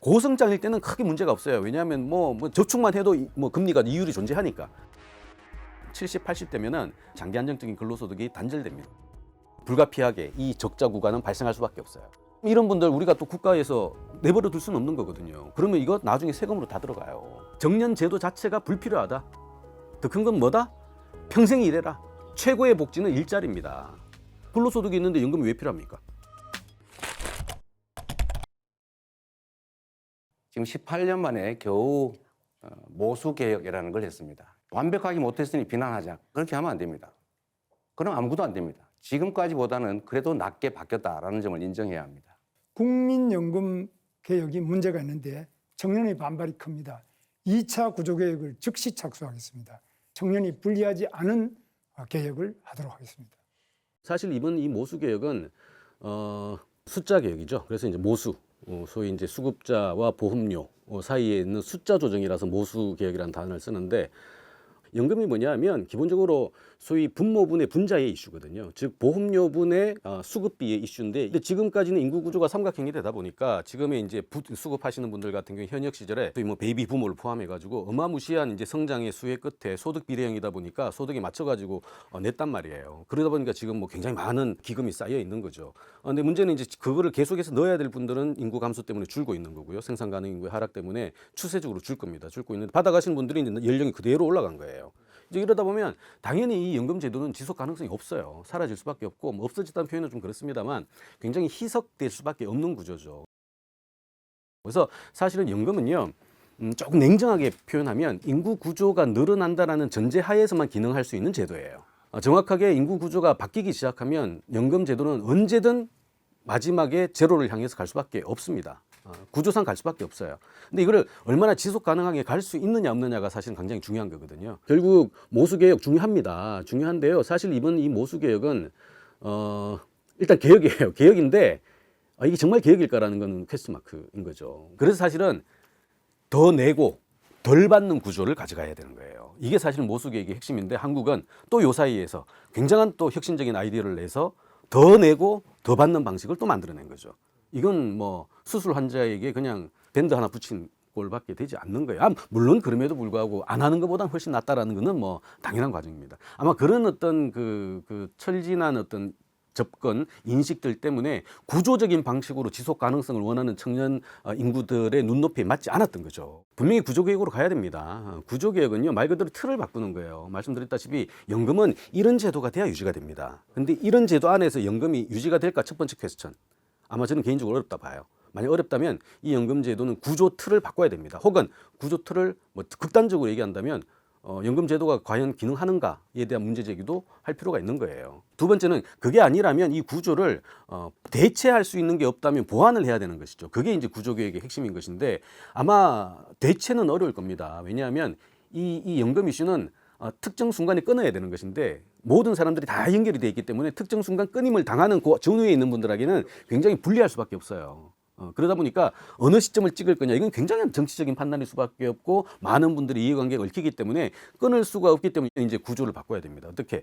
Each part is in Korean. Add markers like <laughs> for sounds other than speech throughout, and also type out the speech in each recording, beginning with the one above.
고성장일 때는 크게 문제가 없어요. 왜냐하면 뭐, 뭐 저축만 해도 이- 뭐 금리가 이율이 존재하니까. 70, 80대면은 장기 안정적인 근로소득이 단절됩니다. 불가피하게 이 적자 구간은 발생할 수밖에 없어요. 이런 분들 우리가 또 국가에서 내버려 둘 수는 없는 거거든요. 그러면 이거 나중에 세금으로 다 들어가요. 정년 제도 자체가 불필요하다. 더 큰 건 뭐다? 평생 일해라. 최고의 복지는 일자리입니다. 근로소득이 있는데 연금이 왜 필요합니까? 지금 18년 만에 겨우 어, 모수 개혁이라는 걸 했습니다. 완벽하게 못했으니 비난하자. 그렇게 하면 안 됩니다. 그럼 아무것도 안 됩니다. 지금까지보다는 그래도 낮게 바뀌었다라는 점을 인정해야 합니다. 국민연금 개혁이 문제가 있는데 청년의 반발이 큽니다. 2차 구조개혁을 즉시 착수하겠습니다. 청년이 불리하지 않은 어, 개혁을 하도록 하겠습니다. 사실 이번 이 모수 개혁은 어, 숫자 개혁이죠. 그래서 이제 모수, 어, 소위 이제 수급자와 보험료 어, 사이에 있는 숫자 조정이라서 모수 개혁이라는 단어를 쓰는데 연금이 뭐냐면 기본적으로 소위 분모분의 분자의 이슈거든요. 즉 보험료분의 어, 수급비의 이슈인데 근데 지금까지는 인구 구조가 삼각형이 되다 보니까 지금의 이제 부- 수급하시는 분들 같은 경우 현역 시절에 소위 뭐 베이비 부모를 포함해 가지고 어마무시한 이제 성장의 수혜 끝에 소득 비례형이다 보니까 소득에 맞춰 가지고 어, 냈단 말이에요. 그러다 보니까 지금 뭐 굉장히 많은 기금이 쌓여 있는 거죠. 어, 근데 문제는 이제 그거를 계속해서 넣어야 될 분들은 인구 감소 때문에 줄고 있는 거고요. 생산 가능 인구의 하락 때문에 추세적으로 줄 겁니다. 줄고 있는데 받아가시는 분들이 이제 연령이 그대로 올라간 거예요. 이제 이러다 보면 당연히 이 연금 제도는 지속 가능성이 없어요. 사라질 수밖에 없고 뭐 없어졌다는 표현은 좀 그렇습니다만 굉장히 희석될 수밖에 없는 구조죠. 그래서 사실은 연금은요. 음, 조금 냉정하게 표현하면 인구 구조가 늘어난다라는 전제 하에서만 기능할 수 있는 제도예요. 어, 정확하게 인구 구조가 바뀌기 시작하면 연금 제도는 언제든 마지막에 제로를 향해서 갈 수밖에 없습니다. 어, 구조상 갈 수밖에 없어요. 근데 이거를 얼마나 지속 가능하게 갈 수 있느냐 없느냐가 사실 굉장히 중요한 거거든요. 결국 모수 개혁 중요합니다. 중요한데요. 사실 이번 이 모수 개혁은 어 일단 개혁이에요. <laughs> 개혁인데 아, 이게 정말 개혁일까라는 거는 퀘스트 마크인 거죠. 그래서 사실은 더 내고 덜 받는 구조를 가져가야 되는 거예요. 이게 사실 모수 개혁의 핵심인데 한국은 또 요 사이에서 굉장한 또 혁신적인 아이디어를 내서 더 내고 더 받는 방식을 또 만들어낸 거죠. 이건 뭐 수술 환자에게 그냥 밴드 하나 붙인 꼴밖에 되지 않는 거예요. 아, 물론 그럼에도 불구하고 안 하는 것보다 훨씬 낫다라는 거는 뭐 당연한 과정입니다. 아마 그런 어떤 그, 그 철진한 어떤 접근 인식들 때문에 구조적인 방식으로 지속 가능성을 원하는 청년 어, 인구들의 눈높이에 맞지 않았던 거죠. 분명히 구조 개혁으로 가야 됩니다. 어, 구조 개혁은요 말 그대로 틀을 바꾸는 거예요. 말씀드렸다시피 연금은 이런 제도가 돼야 유지가 됩니다. 근데 이런 제도 안에서 연금이 유지가 될까 첫 번째 퀘스천. 아마 저는 개인적으로 어렵다 봐요. 만약 어렵다면 이 연금 제도는 구조 틀을 바꿔야 됩니다. 혹은 구조 틀을 뭐 극단적으로 얘기한다면 어, 연금 제도가 과연 기능하는가에 대한 문제 제기도 할 필요가 있는 거예요. 두 번째는 그게 아니라면 이 구조를 어, 대체할 수 있는 게 없다면 보완을 해야 되는 것이죠. 그게 이제 구조 개혁의 핵심인 것인데 아마 대체는 어려울 겁니다. 왜냐하면 이, 이 연금 이슈는 어, 특정 순간에 끊어야 되는 것인데 모든 사람들이 다 연결이 돼 있기 때문에 특정 순간 끊임을 당하는 그 전후에 있는 분들에게는 굉장히 불리할 수밖에 없어요. 어, 그러다 보니까 어느 시점을 찍을 거냐 이건 굉장히 정치적인 판단일 수밖에 없고 많은 분들이 이해관계가 얽히기 때문에 끊을 수가 없기 때문에 이제 구조를 바꿔야 됩니다. 어떻게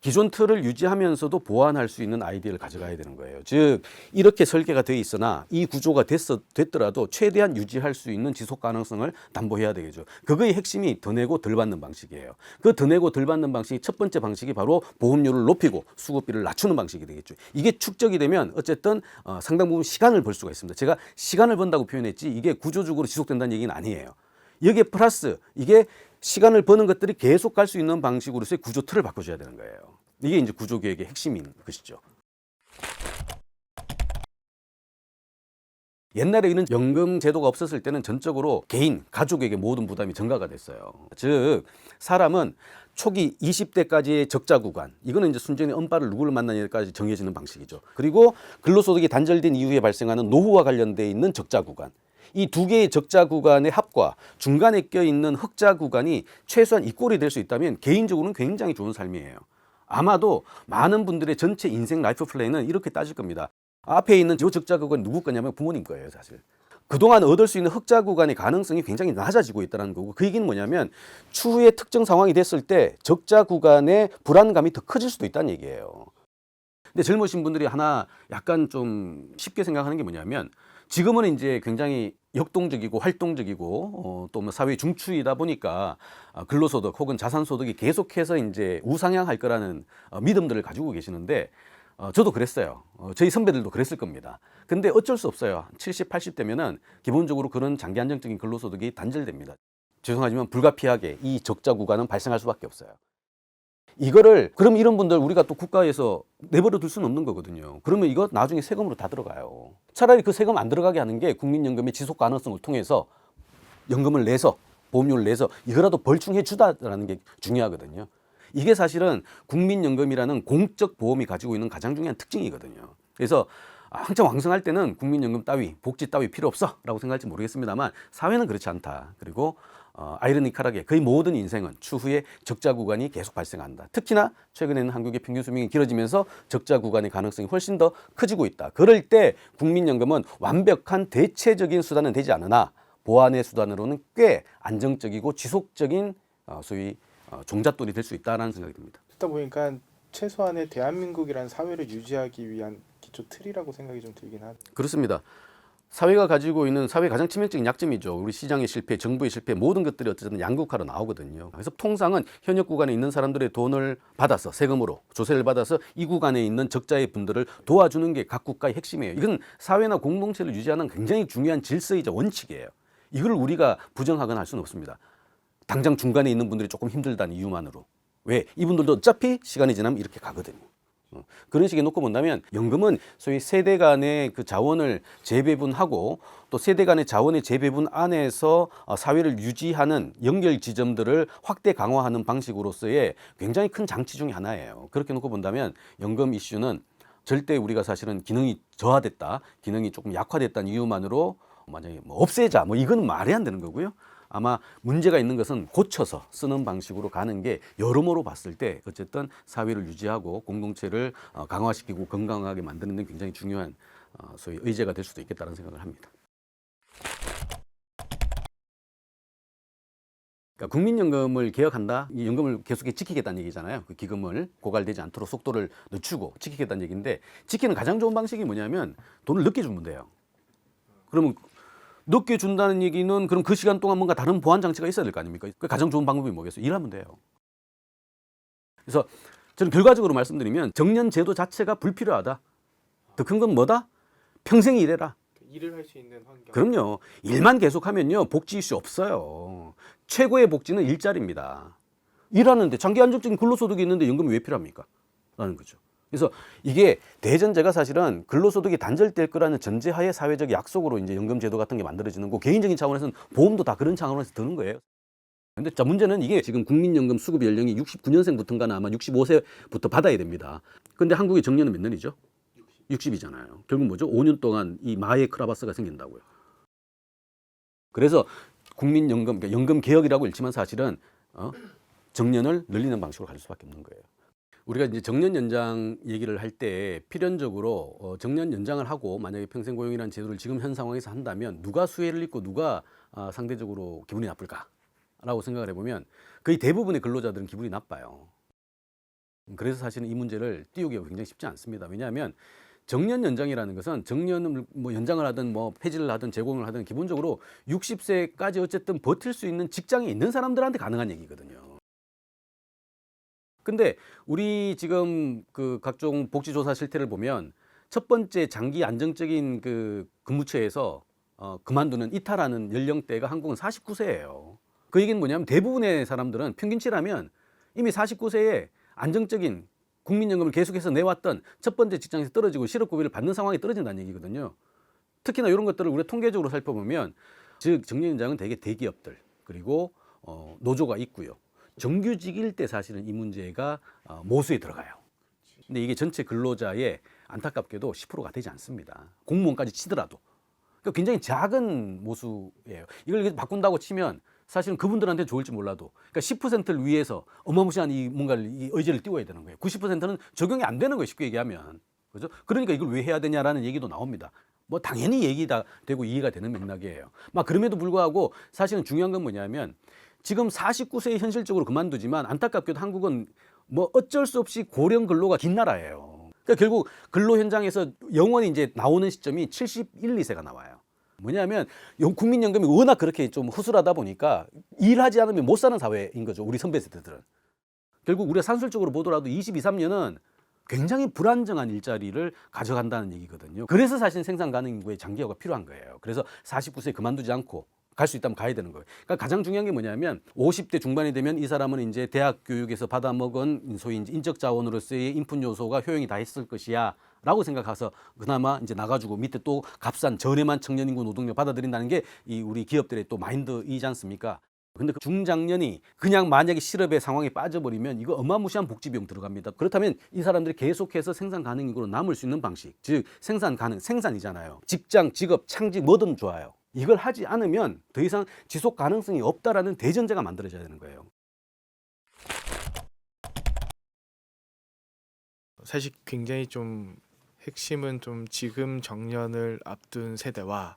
기존 틀을 유지하면서도 보완할 수 있는 아이디어를 가져가야 되는 거예요. 즉 이렇게 설계가 돼 있으나 이 구조가 됐어 됐더라도 최대한 유지할 수 있는 지속 가능성을 담보해야 되겠죠. 그거의 핵심이 더 내고 덜 받는 방식이에요. 그 더 내고 덜 받는 방식이 첫 번째 방식이 바로 보험료를 높이고 수급비를 낮추는 방식이 되겠죠. 이게 축적이 되면 어쨌든 어, 상당 부분 시간을 벌 수가 있습니다. 제가 시간을 번다고 표현했지 이게 구조적으로 지속된다는 얘기는 아니에요. 여기에 플러스 이게 시간을 버는 것들이 계속 갈 수 있는 방식으로서의 구조 틀을 바꿔줘야 되는 거예요. 이게 이제 구조 계획의 핵심인 것이죠. 옛날에 이런 연금 제도가 없었을 때는 전적으로 개인, 가족에게 모든 부담이 전가가 됐어요. 즉, 사람은 초기 20대까지의 적자 구간, 이거는 이제 순전히 엄빠를 누구를 만나냐까지 정해지는 방식이죠. 그리고 근로소득이 단절된 이후에 발생하는 노후와 관련돼 있는 적자 구간. 이 두 개의 적자 구간의 합과 중간에 껴 있는 흑자 구간이 최소한 이 꼴이 될 수 있다면 개인적으로는 굉장히 좋은 삶이에요. 아마도 많은 분들의 전체 인생 라이프 플레이는 이렇게 따질 겁니다. 앞에 있는 저 적자 구간 누구 거냐면 부모님 거예요, 사실. 그동안 얻을 수 있는 흑자 구간의 가능성이 굉장히 낮아지고 있다는 거고 그 얘기는 뭐냐면 추후에 특정 상황이 됐을 때 적자 구간의 불안감이 더 커질 수도 있다는 얘기예요. 근데 젊으신 분들이 하나 약간 좀 쉽게 생각하는 게 뭐냐면 지금은 이제 굉장히 역동적이고 활동적이고 어, 또뭐 사회 중추이다 보니까 아, 근로소득 혹은 자산소득이 계속해서 이제 우상향할 거라는 어, 믿음들을 가지고 계시는데 어, 저도 그랬어요. 어, 저희 선배들도 그랬을 겁니다. 근데 어쩔 수 없어요. 70, 80대면은 기본적으로 그런 장기 안정적인 근로소득이 단절됩니다. 죄송하지만 불가피하게 이 적자 구간은 발생할 수밖에 없어요. 이거를 그럼 이런 분들 우리가 또 국가에서 내버려 둘 수는 없는 거거든요. 그러면 이거 나중에 세금으로 다 들어가요. 차라리 그 세금 안 들어가게 하는 게 국민연금의 지속 가능성을 통해서 연금을 내서 보험료를 내서 이거라도 벌충해 주다라는 게 중요하거든요. 이게 사실은 국민연금이라는 공적 보험이 가지고 있는 가장 중요한 특징이거든요. 그래서 한참 왕성할 때는 국민연금 따위, 복지 따위 필요 없어 라고 생각할지 모르겠습니다만 사회는 그렇지 않다. 그리고 어, 아이러니컬하게 거의 모든 인생은 추후에 적자 구간이 계속 발생한다. 특히나 최근에는 한국의 평균 수명이 길어지면서 적자 구간의 가능성이 훨씬 더 커지고 있다. 그럴 때 국민연금은 완벽한 대체적인 수단은 되지 않으나 보완의 수단으로는 꽤 안정적이고 지속적인 어, 소위 어, 종잣돈이 될 수 있다는 생각이 듭니다. 듣다 보니까 최소한의 대한민국이라는 사회를 유지하기 위한 기초 틀이라고 생각이 좀 들긴 하네요. 그렇습니다. 사회가 가지고 있는 사회 가장 치명적인 약점이죠. 우리 시장의 실패, 정부의 실패 모든 것들이 어쨌든 양극화로 나오거든요. 그래서 통상은 현역 구간에 있는 사람들의 돈을 받아서 세금으로 조세를 받아서 이 구간에 있는 적자의 분들을 도와주는 게 각 국가의 핵심이에요. 이건 사회나 공동체를 유지하는 굉장히 중요한 질서이자 원칙이에요. 이걸 우리가 부정하거나 할 수는 없습니다. 당장 중간에 있는 분들이 조금 힘들다는 이유만으로. 왜? 이분들도 어차피 시간이 지나면 이렇게 가거든요. 어, 그런 식의 놓고 본다면 연금은 소위 세대 간의 그 자원을 재배분하고 또 세대 간의 자원의 재배분 안에서 어, 사회를 유지하는 연결 지점들을 확대 강화하는 방식으로서의 굉장히 큰 장치 중의 하나예요. 그렇게 놓고 본다면 연금 이슈는 절대 우리가 사실은 기능이 저하됐다, 기능이 조금 약화됐다는 이유만으로 만약에 뭐 없애자, 뭐 이건 말이 안 되는 거고요. 아마 문제가 있는 것은 고쳐서 쓰는 방식으로 가는 게 여러모로 봤을 때 어쨌든 사회를 유지하고 공동체를 어, 강화시키고 건강하게 만드는 데 굉장히 중요한 어, 소위 의제가 될 수도 있겠다는 생각을 합니다. 그러니까 국민연금을 개혁한다, 이 연금을 계속 지키겠다는 얘기잖아요. 그 기금을 고갈되지 않도록 속도를 늦추고 지키겠다는 얘기인데 지키는 가장 좋은 방식이 뭐냐면 돈을 늦게 주면 돼요. 그러면 늦게 준다는 얘기는 그럼 그 시간 동안 뭔가 다른 보완 장치가 있어야 될 거 아닙니까? 그 가장 좋은 방법이 뭐겠어요? 일하면 돼요. 그래서 저는 결과적으로 말씀드리면 정년 제도 자체가 불필요하다. 더 큰 건 뭐다? 평생 일해라. 일을 할 수 있는 환경. 그럼요. 일만 계속하면요 복지 이슈 없어요. 최고의 복지는 일자리입니다. 일하는데 장기 안정적인 근로소득이 있는데 연금이 왜 필요합니까? 라는 거죠. 그래서 이게 대전제가 사실은 근로소득이 단절될 거라는 전제하에 사회적 약속으로 이제 연금제도 같은 게 만들어지는 거 개인적인 차원에서는 보험도 다 그런 차원에서 드는 거예요. 근데 자 문제는 이게 지금 국민연금 수급 연령이 69년생부터인가는 아마 65세부터 받아야 됩니다. 근데 한국의 정년은 몇 년이죠? 60 이잖아요. 결국 뭐죠? 5년 동안 이 마의 크라바스가 생긴다고요. 그래서 국민연금, 그러니까 연금 개혁이라고 읽지만 사실은 어? 정년을 늘리는 방식으로 갈 수밖에 없는 거예요. 우리가 이제 정년 연장 얘기를 할 때 필연적으로 어, 정년 연장을 하고 만약에 평생 고용이라는 제도를 지금 현 상황에서 한다면 누가 수혜를 입고 누가 아, 상대적으로 기분이 나쁠까라고 생각을 해보면 거의 대부분의 근로자들은 기분이 나빠요. 그래서 사실은 이 문제를 띄우기가 굉장히 쉽지 않습니다. 왜냐하면 정년 연장이라는 것은 정년을 뭐 연장을 하든 뭐 폐지를 하든 제공을 하든 기본적으로 60세까지 어쨌든 버틸 수 있는 직장에 있는 사람들한테 가능한 얘기거든요. 근데 우리 지금 그 각종 복지조사 실태를 보면 첫 번째 장기 안정적인 그 근무처에서 어, 그만두는 이탈하는 연령대가 한국은 49세예요. 그 얘기는 뭐냐면 대부분의 사람들은 평균치라면 이미 49세에 안정적인 국민연금을 계속해서 내왔던 첫 번째 직장에서 떨어지고 실업급여를 받는 상황에 떨어진다는 얘기거든요. 특히나 이런 것들을 우리가 통계적으로 살펴보면 즉 정년연장은 대개 대기업들 그리고 어, 노조가 있고요. 정규직일 때 사실은 이 문제가 어, 모수에 들어가요. 근데 이게 전체 근로자의 안타깝게도 10%가 되지 않습니다. 공무원까지 치더라도. 그러니까 굉장히 작은 모수예요. 이걸 바꾼다고 치면 사실은 그분들한테 좋을지 몰라도 그러니까 10%를 위해서 어마무시한 이 뭔가를 이 의지를 띄워야 되는 거예요. 90%는 적용이 안 되는 거예요. 쉽게 얘기하면. 그죠? 그러니까 이걸 왜 해야 되냐라는 얘기도 나옵니다. 뭐 당연히 얘기다 되고 이해가 되는 맥락이에요. 막 그럼에도 불구하고 사실은 중요한 건 뭐냐면 지금 49세에 현실적으로 그만두지만 안타깝게도 한국은 뭐 어쩔 수 없이 고령 근로가 긴 나라예요. 그러니까 결국 근로 현장에서 영원히 이제 나오는 시점이 71, 2세가 나와요. 뭐냐면 연- 국민연금이 워낙 그렇게 좀 허술하다 보니까 일하지 않으면 못 사는 사회인 거죠. 우리 선배 세대들은. 결국 우리가 산술적으로 보더라도 22, 3년은 굉장히 불안정한 일자리를 가져간다는 얘기거든요. 그래서 사실 생산 가능 인구의 장기화가 필요한 거예요. 그래서 49세에 그만두지 않고 갈 수 있다면 가야 되는 거예요. 그러니까 가장 중요한 게 뭐냐면 50대 중반이 되면 이 사람은 이제 대학 교육에서 받아먹은 소위 인적 자원으로서의 인풋 요소가 효용이 다 했을 것이야. 라고 생각해서 그나마 이제 나가지고 밑에 또 값싼 저렴한 청년 인구 노동력 받아들인다는 게 이 우리 기업들의 또 마인드이지 않습니까? 근데 그 중장년이 그냥 만약에 실업의 상황에 빠져버리면 이거 어마무시한 복지 비용 들어갑니다. 그렇다면 이 사람들이 계속해서 생산 가능 인구로 남을 수 있는 방식, 즉 생산 가능, 생산이잖아요. 직장, 직업, 창직 뭐든 좋아요. 이걸 하지 않으면 더 이상 지속 가능성이 없다라는 대전제가 만들어져야 되는 거예요. 사실 굉장히 좀 핵심은 좀 지금 정년을 앞둔 세대와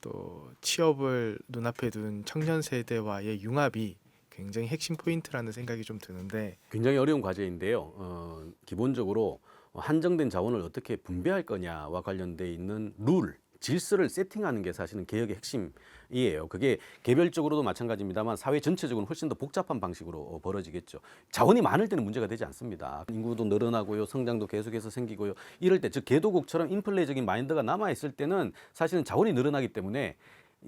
또 취업을 눈앞에 둔 청년 세대와의 융합이 굉장히 핵심 포인트라는 생각이 좀 드는데 굉장히 어려운 과제인데요. 어, 기본적으로 한정된 자원을 어떻게 분배할 거냐와 관련돼 있는 룰, 질서를 세팅하는 게 사실은 개혁의 핵심이에요. 그게 개별적으로도 마찬가지입니다만 사회 전체적으로는 훨씬 더 복잡한 방식으로 어, 벌어지겠죠. 자원이 많을 때는 문제가 되지 않습니다. 인구도 늘어나고요, 성장도 계속해서 생기고요. 이럴 때 즉 개도국처럼 인플레적인 마인드가 남아 있을 때는 사실은 자원이 늘어나기 때문에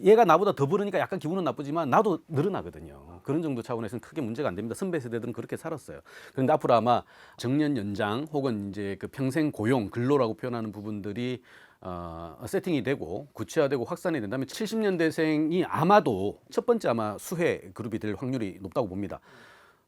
얘가 나보다 더 벌으니까 약간 기분은 나쁘지만 나도 늘어나거든요. 그런 정도 차원에서는 크게 문제가 안 됩니다. 선배 세대들은 그렇게 살았어요. 그런데 앞으로 아마 정년 연장 혹은 이제 그 평생 고용 근로라고 표현하는 부분들이 어, 세팅이 되고 구체화되고 확산이 된다면 70년대생이 아마도 첫 번째 아마 수혜 그룹이 될 확률이 높다고 봅니다.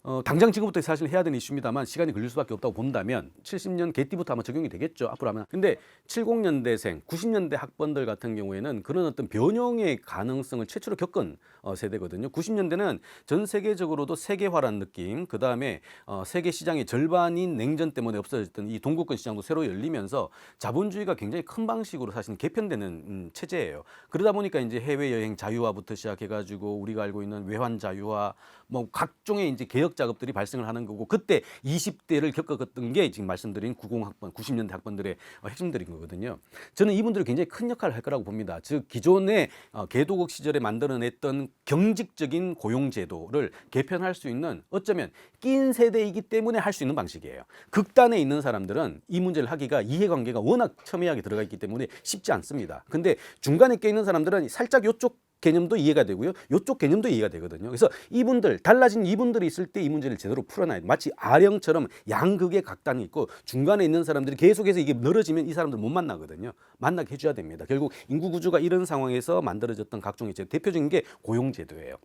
어, 당장 지금부터 사실 해야 되는 이슈입니다만 시간이 걸릴 수밖에 없다고 본다면 70년 개띠부터 아마 적용이 되겠죠 앞으로 하면. 근데 70년대생 90년대 학번들 같은 경우에는 그런 어떤 변형의 가능성을 최초로 겪은 어, 세대거든요. 90년대는 전 세계적으로도 세계화란 느낌 그 다음에 어, 세계 시장의 절반인 냉전 때문에 없어졌던 이 동구권 시장도 새로 열리면서 자본주의가 굉장히 큰 방식으로 사실 개편되는 음, 체제예요. 그러다 보니까 이제 해외 여행 자유화부터 시작해가지고 우리가 알고 있는 외환 자유화 뭐 각종의 이제 개혁 작업들이 발생을 하는 거고 그때 20대를 겪었던 게 지금 말씀드린 90학번, 90년대 학번들의 어, 핵심들인 거거든요. 저는 이분들이 굉장히 큰 역할을 할 거라고 봅니다. 즉 기존의 어, 개도국 시절에 만들어냈던 경직적인 고용 제도를 개편할 수 있는 어쩌면 낀 세대이기 때문에 할 수 있는 방식이에요. 극단에 있는 사람들은 이 문제를 하기가 이해관계가 워낙 첨예하게 들어가 있기 때문에 쉽지 않습니다. 근데 중간에 껴 있는 사람들은 살짝 요쪽 개념도 이해가 되고요. 요쪽 개념도 이해가 되거든요. 그래서 이분들 달라진 이분들이 있을 때 이 문제를 제대로 풀어놔야 돼. 마치 아령처럼 양극의 각단이 있고 중간에 있는 사람들이 계속해서 이게 늘어지면 이 사람들 못 만나거든요. 만나게 해줘야 됩니다. 결국 인구 구조가 이런 상황에서 만들어졌던 각종의 제도 대표적인 게 고용 제도예요.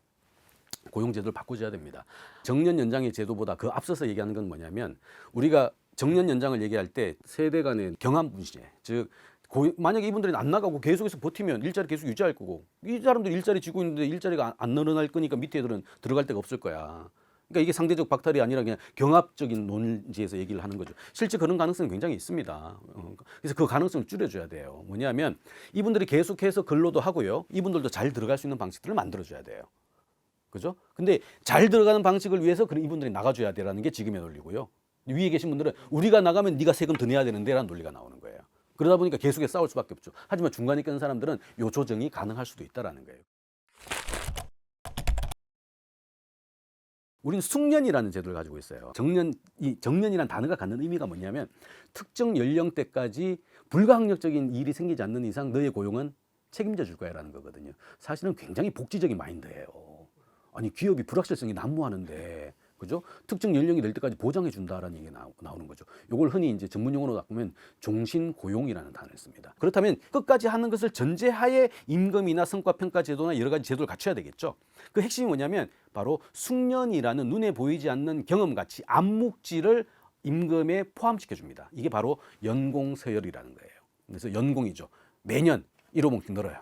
고용 제도를 바꾸셔야 됩니다. 정년 연장의 제도보다 그 앞서서 얘기하는 건 뭐냐면 우리가 정년 연장을 얘기할 때 세대 간의 경합 분실, 즉 고, 만약에 이분들이 안 나가고 계속해서 버티면 일자리 계속 유지할 거고 이 사람들 일자리 쥐고 있는데 일자리가 안, 안 늘어날 거니까 밑에 애들은 들어갈 데가 없을 거야. 그러니까 이게 상대적 박탈이 아니라 그냥 경합적인 논지에서 얘기를 하는 거죠. 실제 그런 가능성이 굉장히 있습니다. 어, 그래서 그 가능성을 줄여줘야 돼요. 뭐냐면 이분들이 계속해서 근로도 하고요. 이분들도 잘 들어갈 수 있는 방식들을 만들어줘야 돼요. 그죠? 근데 잘 들어가는 방식을 위해서 그런 이분들이 나가줘야 되라는 게 지금의 논리고요. 위에 계신 분들은 우리가 나가면 네가 세금 더 내야 되는데라는 논리가 나오는 거예요. 그러다 보니까 계속해서 싸울 수밖에 없죠. 하지만 중간에 껴는 사람들은 요 조정이 가능할 수도 있다라는 거예요. 우리는 숙련이라는 제도를 가지고 있어요. 정년 이 정년이라는 단어가 갖는 의미가 뭐냐면 특정 연령대까지 불가항력적인 일이 생기지 않는 이상 너의 고용은 책임져 줄 거야라는 거거든요. 사실은 굉장히 복지적인 마인드예요. 아니 기업이 불확실성이 난무하는데 그죠? 특정 연령이 될 때까지 보장해 준다라는 얘기가 나오, 나오는 거죠. 이걸 흔히 이제 전문 용어로 바꾸면 종신 고용이라는 단어를 씁니다. 그렇다면 끝까지 하는 것을 전제하에 임금이나 성과 평가 제도나 여러 가지 제도를 갖춰야 되겠죠. 그 핵심이 뭐냐면 바로 숙련이라는 눈에 보이지 않는 경험 가치 암묵지를 임금에 포함시켜 줍니다. 이게 바로 연공 서열이라는 거예요. 그래서 연공이죠. 매년 1호봉씩 늘어요.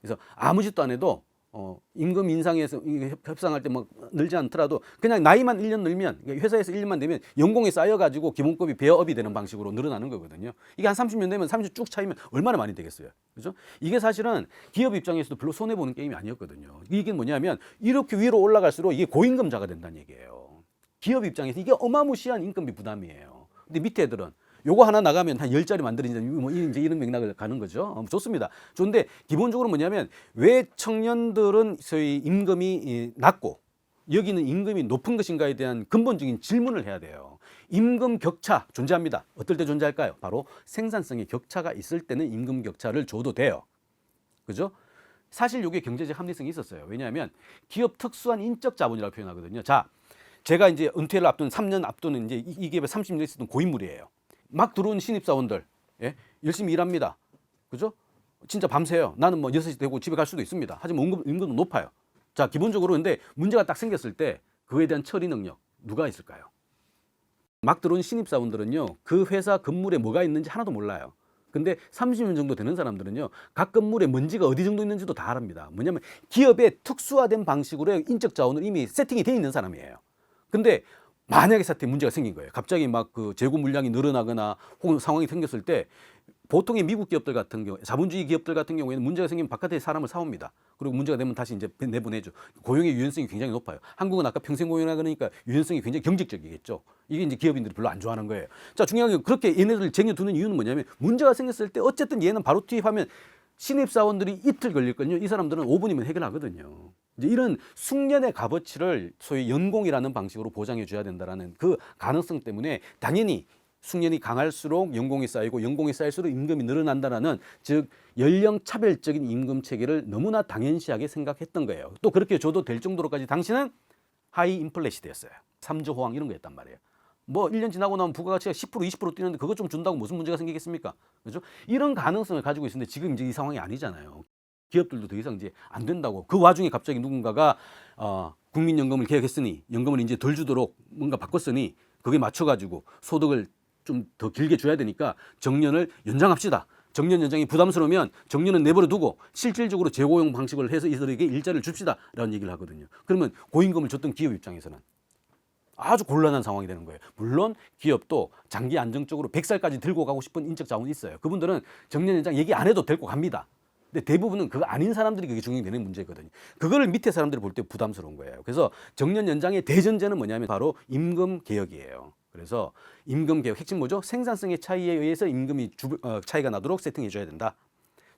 그래서 아무 짓도 안 해도 어, 임금 인상에서 협상할 때뭐 늘지 않더라도 그냥 나이만 1년 늘면 회사에서 1년만 되면 연공이 쌓여가지고 기본급이 배업이 되는 방식으로 늘어나는 거거든요. 이게 한 30년 되면 30쭉 쭉 차이면 얼마나 많이 되겠어요. 그죠? 이게 사실은 기업 입장에서도 별로 손해보는 게임이 아니었거든요. 이게 뭐냐면 이렇게 위로 올라갈수록 이게 고임금자가 된다는 얘기예요. 기업 입장에서 이게 어마무시한 인건비 부담이에요. 근데 밑에 애들은 요거 하나 나가면 한 열자리 만들어진다. 뭐 이제 이런 맥락을 가는 거죠. 어, 좋습니다. 좋은데 기본적으로 뭐냐면 왜 청년들은 소위 임금이 이, 낮고 여기는 임금이 높은 것인가에 대한 근본적인 질문을 해야 돼요. 임금 격차 존재합니다. 어떨 때 존재할까요? 바로 생산성의 격차가 있을 때는 임금 격차를 줘도 돼요. 그죠? 사실 이게 경제적 합리성이 있었어요. 왜냐하면 기업 특수한 인적 자본이라고 표현하거든요. 자, 제가 이제 은퇴를 앞둔 3년 앞두는 이제 이, 이 기업에 30년 있었던 고인물이에요. 막 들어온 신입사원들, 예? 열심히 일합니다. 그죠? 진짜 밤새요. 나는 뭐 6시 되고 집에 갈 수도 있습니다. 하지만 임금, 임금은 높아요. 자, 기본적으로 근데 문제가 딱 생겼을 때 그에 대한 처리 능력 누가 있을까요? 막 들어온 신입사원들은요, 그 회사 건물에 뭐가 있는지 하나도 몰라요. 근데 30년 정도 되는 사람들은요, 각 건물에 먼지가 어디 정도 있는지도 다 압니다. 뭐냐면 기업의 특수화된 방식으로 인적 자원을 이미 세팅이 돼 있는 사람이에요. 근데 만약에 사태 문제가 생긴 거예요. 갑자기 막 그 재고 물량이 늘어나거나 혹은 상황이 생겼을 때 보통의 미국 기업들 같은 경우, 자본주의 기업들 같은 경우에는 문제가 생기면 바깥에 사람을 사옵니다. 그리고 문제가 되면 다시 이제 내보내죠. 고용의 유연성이 굉장히 높아요. 한국은 아까 평생 고용이라 그러니까 유연성이 굉장히 경직적이겠죠. 이게 이제 기업인들이 별로 안 좋아하는 거예요. 자, 중요한 게 그렇게 얘네들 쟁여두는 이유는 뭐냐면 문제가 생겼을 때 어쨌든 얘는 바로 투입하면 신입사원들이 이틀 걸릴거든요. 이 사람들은 5분이면 해결하거든요. 이제 이런 숙련의 값어치를 소위 연공이라는 방식으로 보장해 줘야 된다라는 그 가능성 때문에 당연히 숙련이 강할수록 연공이 쌓이고 연공이 쌓일수록 임금이 늘어난다라는 즉 연령 차별적인 임금 체계를 너무나 당연시하게 생각했던 거예요. 또 그렇게 줘도 될 정도로까지 당시는 하이 인플레시드였어요. 삼조 호황 이런 거였단 말이에요. 뭐 1년 지나고 나면 부가가치가 10% 20% 뛰는데 그것 좀 준다고 무슨 문제가 생기겠습니까? 그죠? 이런 가능성을 가지고 있는데 지금 이제 이 상황이 아니잖아요. 기업들도 더 이상 이제 안 된다고. 그 와중에 갑자기 누군가가 어, 국민연금을 개혁했으니 연금을 이제 덜 주도록 뭔가 바꿨으니 그게 맞춰가지고 소득을 좀 더 길게 줘야 되니까 정년을 연장합시다. 정년 연장이 부담스러우면 정년은 내버려 두고 실질적으로 재고용 방식을 해서 이들에게 일자리를 줍시다라는 얘기를 하거든요. 그러면 고임금을 줬던 기업 입장에서는 아주 곤란한 상황이 되는 거예요. 물론 기업도 장기 안정적으로 100살까지 들고 가고 싶은 인적 자원이 있어요. 그분들은 정년 연장 얘기 안 해도 될고 갑니다. 근데 대부분은 그거 아닌 사람들이 그게 중요되는 문제거든요. 그거를 밑에 사람들이 볼 때 부담스러운 거예요. 그래서 정년 연장의 대전제는 뭐냐면 바로 임금 개혁이에요. 그래서 임금 개혁 핵심 뭐죠? 생산성의 차이에 의해서 임금이 주, 어, 차이가 나도록 세팅해 줘야 된다.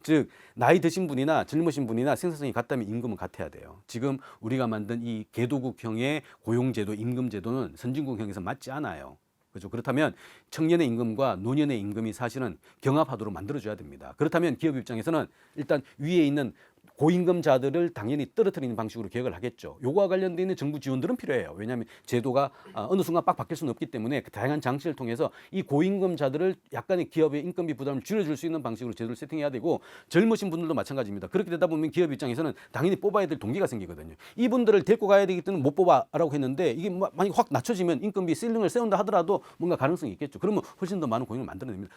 즉 나이 드신 분이나 젊으신 분이나 생산성이 같다면 임금은 같아야 돼요. 지금 우리가 만든 이 개도국형의 고용제도, 임금제도는 선진국형에서 맞지 않아요. 그렇죠. 그렇다면 청년의 임금과 노년의 임금이 사실은 경합하도록 만들어줘야 됩니다. 그렇다면 기업 입장에서는 일단 위에 있는 고임금자들을 당연히 떨어뜨리는 방식으로 개혁을 하겠죠. 요거와 관련돼 있는 정부 지원들은 필요해요. 왜냐하면 제도가 아, 어느 순간 빡 바뀔 수는 없기 때문에 그 다양한 장치를 통해서 이 고임금자들을 약간의 기업의 인건비 부담을 줄여줄 수 있는 방식으로 제도를 세팅해야 되고 젊으신 분들도 마찬가지입니다. 그렇게 되다 보면 기업 입장에서는 당연히 뽑아야 될 동기가 생기거든요. 이분들을 데리고 가야 되기 때문에 못 뽑아라고 했는데 이게 마- 만약 확 낮춰지면 인건비 실링을 세운다 하더라도 뭔가 가능성이 있겠죠. 그러면 훨씬 더 많은 고용을 만들어냅니다.